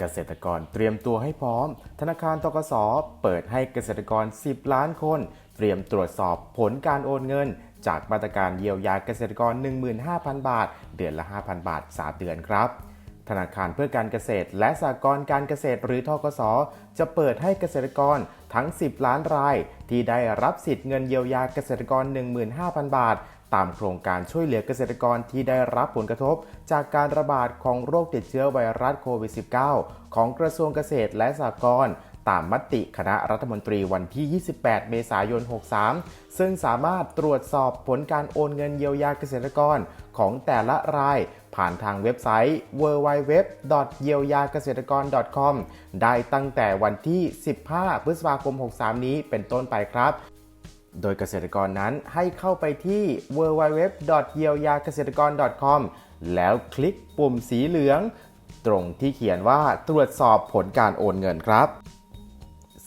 เกษตรกรเตรียมตัวให้พร้อม ธนาคารตกสเปิดให้เกษตรกร 10 ล้านคน เตรียมตรวจสอบผลการโอนเงิน จากมาตรการเยียวยาเกษตรกร 15,000 บาท เดือนละ 5,000 บาท 3 เดือนครับ ธนาคารเพื่อการเกษตร และสหกรณ์การเกษตรหรือทกสจะเปิดให้เกษตรกรทั้ง 10 ล้านราย ที่ได้รับสิทธิ์เงินเยียวยาเกษตรกร 15,000 บาท ตามโครงการช่วยเหลือเกษตรกรที่ได้รับผลกระทบ จากการระบาดของโรคติดเชื้อไวรัสโควิด -19 ของกระทรวงเกษตรและสหกรณ์ตามมติคณะรัฐมนตรีวันที่ 28 เมษายน 63 ซึ่งสามารถตรวจสอบผลการโอนเงินเยียวยาเกษตรกรของแต่ละรายผ่านทางเว็บไซต์ www. เยียวยาเกษตรกร .com ได้ตั้งแต่วันที่ 15 พฤษภาคม 63 นี้เป็นต้นไปครับ โดยเกษตรกรนั้นให้เข้าไปที่ www. เยียวยาเกษตรกร .com แล้วคลิกปุ่มสีเหลือง ตรงที่เขียนว่าตรวจสอบผลการโอนเงินครับ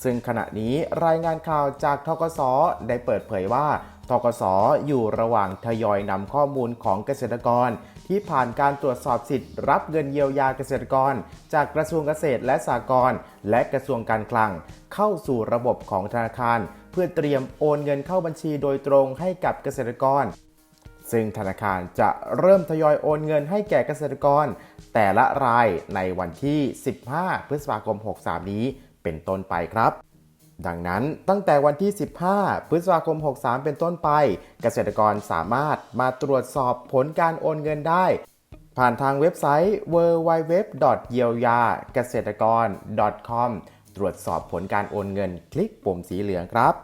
ซึ่งขณะนี้รายงานข่าวจากทกสได้เปิดเผยว่าทกสอยู่ระหว่างทยอยนำข้อมูลของเกษตรกร ที่ผ่านการตรวจสอบสิทธิ์รับเงินเยียวยาเกษตรกร จากกระทรวงเกษตรและสหกรณ์และกระทรวงการคลัง เข้าสู่ระบบของธนาคาร เพื่อเตรียมโอนเงินเข้าบัญชีโดยตรงให้กับเกษตรกร ซึ่งธนาคารจะเริ่มทยอยโอนเงินให้แก่เกษตรกร แต่ละรายในวันที่ 15 พฤษภาคม 63 นี้ เป็นต้นไปครับ ดังนั้นตั้งแต่วันที่ 15 พฤษภาคม 63 เป็นต้นไป เกษตรกรสามารถมาตรวจสอบผลการโอนเงินได้ ผ่านทางเว็บไซต์ www. เยียวยาเกษตรกร .com ตรวจสอบผลการโอนเงิน คลิกปุ่มสีเหลืองครับ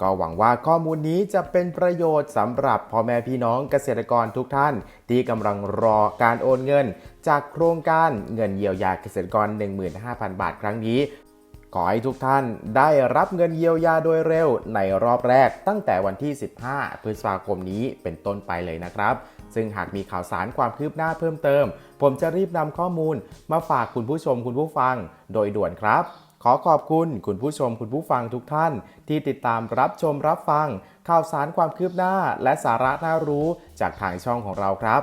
ก็หวังว่าข้อมูลนี้จะเป็นประโยชน์สำหรับพ่อแม่พี่น้องเกษตรกรทุกท่าน ที่กำลังรอการโอนเงิน จากโครงการเงินเยียวยาเกษตรกร 15,000 บาทครั้งนี้ อให้ทุกท่านได้รับเงินเยียวยาโดยเร็วในรอบแรกตั้งแต่วันที่ 15 พฤษภาคมนี้เป็นต้นไปเลยนะครับ ซึ่งหากมีข่าวสารความคืบหน้าเพิ่มเติม ผมจะรีบนำข้อมูลมาฝากคุณผู้ชมคุณผู้ฟังโดยด่วนครับ ขอขอบคุณคุณผู้ชมคุณผู้ฟังทุกท่าน ที่ติดตามรับชมรับฟัง ข่าวสารความคืบหน้าและสาระน่ารู้จากทางช่องของเราครับ